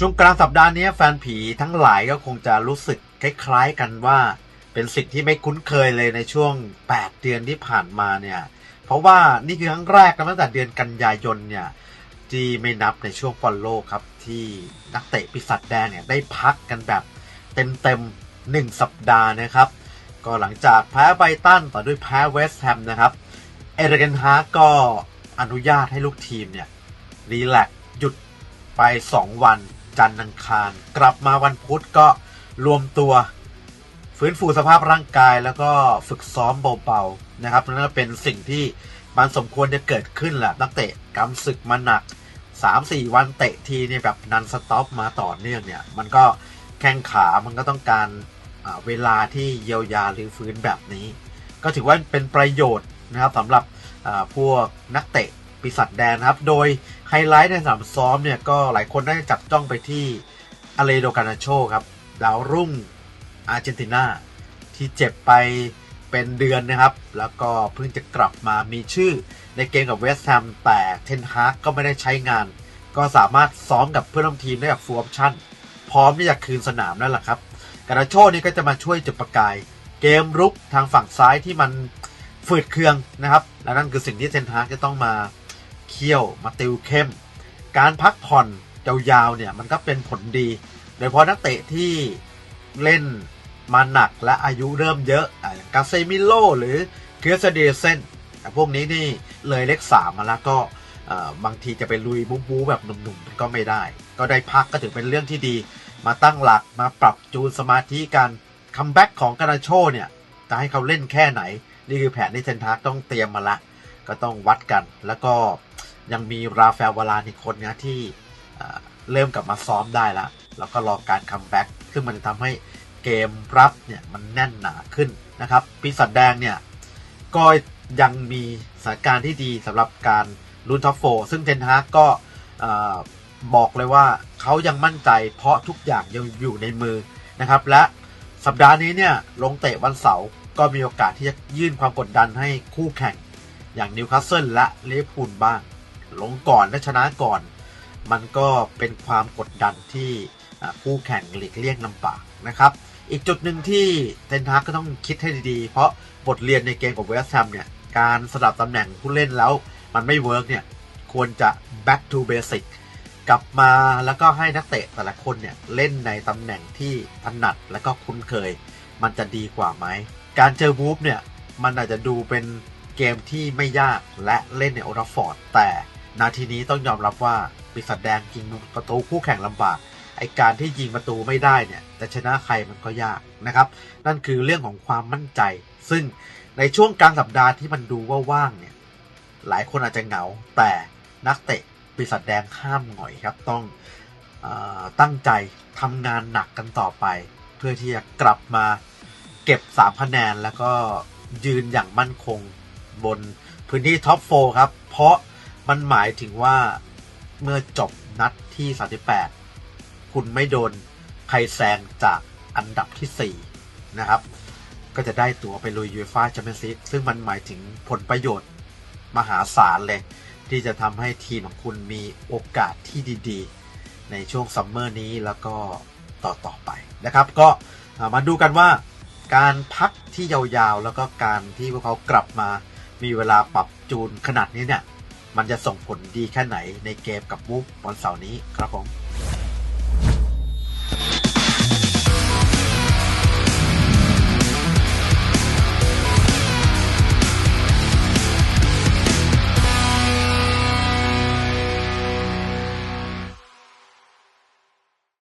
ช่วงกลางสัปดาห์นี้แฟนผีทั้งหลายก็คงจะรู้สึกคล้ายๆกันว่า เป็นสิ่งที่ไม่คุ้นเคยเลยในช่วง 8 เดือนที่ผ่านมาเนี่ย เพราะว่านี่คือครั้งแรกนตั้งแต่เดือนกันยายนเนี่ยที่ไม่นับในช่วงฟอลโลครับ ที่นักเตะปีศาจแดงเนี่ยได้พักกันแบบเต็มๆหนึ่งสัปดาห์นะครับ ก็หลังจากแพ้ไบรตันต่อด้วยแพ้เวสต์แฮมนะครับเอเดนฮาร์ก็อนุญาตให้ลูกทีมเนี่ยรีแลกซ์หยุดไป 2 วัน จันทร์อังคาร กลับมาวันพุธก็รวมตัวฟื้นฟูสภาพร่างกายแล้วก็ฝึกซ้อมเบาๆนะครับนั่นก็เป็นสิ่งที่มันสมควรจะเกิดขึ้นแหละนักเตะกำศึกมาหนัก 3-4 วันเตะทีเนี่ยแบบนันสต็อปมาต่อเนื่องเนี่ย มันก็แข้งขามันก็ต้องการเวลาที่เยียวยาหรือฟื้นแบบนี้ ก็ถือว่าเป็นประโยชน์นะครับสำหรับพวกนักเตะปีศาจแดงนะครับ โดย ไฮไลท์ในสนามซ้อมเนี่ยก็หลายคนได้จับจ้องไปที่อเลโดกานาโชครับ ดาวรุ่งอาร์เจนตินาที่เจ็บไปเป็นเดือนนะครับ แล้วก็เพิ่งจะกลับมามีชื่อในเกมกับเวสต์แฮมแต่เทนฮากก็ไม่ได้ใช้งาน ก็สามารถซ้อมกับเพื่อนร่วมทีมได้แบบฟูลออปชั่น พร้อมที่จะคืนสนามนั่นแหละครับกานาโชนี่ก็จะมาช่วยจุดประกาย เกมรุกทางฝั่งซ้ายที่มันฝืดเคืองนะครับ และนั่นคือสิ่งที่เซนทาร์กจะต้องมา เคี่ยวมาติวเข้ม การพักผ่อนยาวๆเนี่ยมันก็เป็นผลดี โดยเฉพาะนักเตะที่เล่นมาหนักและอายุเริ่มเยอะอย่างกาเซมิโลหรือเคียสเดเซนพวกนี้นี่เลยเลขสามมาแล้วก็บางทีจะไปลุยบู๊บู๊แบบหนุ่มๆก็ไม่ได้ ก็ได้พักก็ถือเป็นเรื่องที่ดี มาตั้งหลักมาปรับจูนสมาธิกันคัมแบ็กของกานาโชเนี่ยจะให้เขาเล่นแค่ไหน นี่คือแผนที่เซนทาร์กต้องเตรียมมาละ ก็ต้องวัดกันแล้วก็ ยังมีราฟาเอลวาลานอีกคนนะที่เริ่มกลับมาซ้อมได้ละแล้วก็รอการคัมแบ็กซึ่งมันจะทำให้เกมรับเนี่ยมันแน่นหนาขึ้นนะครับ ปีศาจแดงเนี่ยก็ยังมีสถานการณ์ที่ดีสำหรับการลุ้นท็อปโฟซึ่งเทนฮากก็บอกเลยว่าเขายังมั่นใจเพราะทุกอย่างยังอยู่ในมือนะครับ และสัปดาห์นี้เนี่ยลงเตะวันเสาร์ก็มีโอกาสที่จะยื่นความกดดันให้คู่แข่งอย่างนิวคาสเซิลและลิเวอร์พูลบ้าง ลงก่อนและชนะก่อน มันก็เป็นความกดดันที่คู่แข่งหลีกเลี่ยงลำบากนะครับ อีกจุดหนึ่งที่เทนทากก็ต้องคิดให้ดีๆ เพราะบทเรียนในเกมกับเวสต์แฮมเนี่ย การสลับตำแหน่งผู้เล่นแล้วมันไม่เวิร์กเนี่ย ควรจะ back to basic กลับมาแล้วก็ให้นักเตะแต่ละคนเนี่ย เล่นในตำแหน่งที่ถนัดและก็คุ้นเคย มันจะดีกว่าไหม การเจอวูฟเนี่ย มันอาจจะดูเป็นเกมที่ไม่ยากและเล่นในโอลด์ฟอร์ดแต่ นาทีนี้ต้องยอมรับว่าปีศาจแดงยิงประตูคู่แข่งลำบากไอการที่ยิงประตูไม่ได้เนี่ยจะชนะใครมันก็ยากนะครับ นั่นคือเรื่องของความมั่นใจ ซึ่งในช่วงกลางสัปดาห์ที่มันดูว่าว่างเนี่ยหลายคนอาจจะเหงาแต่นักเตะปีศาจแดงข้ามหน่อยครับต้องอตั้งใจทำงานหนักกันต่อไป เพื่อที่จะกลับมาเก็บ3คะแนนแล้วก็ยืนอย่างมั่นคงบนพื้นที่ท็อปโฟครับ เพราะ มันหมายถึงว่าเมื่อจบนัดที่ 38 คุณไม่โดนใครแซงจากอันดับที่ 4 นะครับ ก็จะได้ตั๋วไปลุยยูฟ่าแชมเปี้ยนส์ลีกซึ่งมันหมายถึงผลประโยชน์มหาศาลเลย ที่จะทำให้ทีมของคุณมีโอกาสที่ดีๆ ในช่วงซัมเมอร์นี้แล้วก็ต่อๆไปนะครับ ก็มาดูกันว่าการพักที่ยาวๆ แล้วก็การที่พวกเขากลับมามีเวลาปรับจูนขนาดนี้เนี่ย มันจะส่งผลดีแค่ไหนในเกมกับวูฟวันเสาร์นี้ครับผม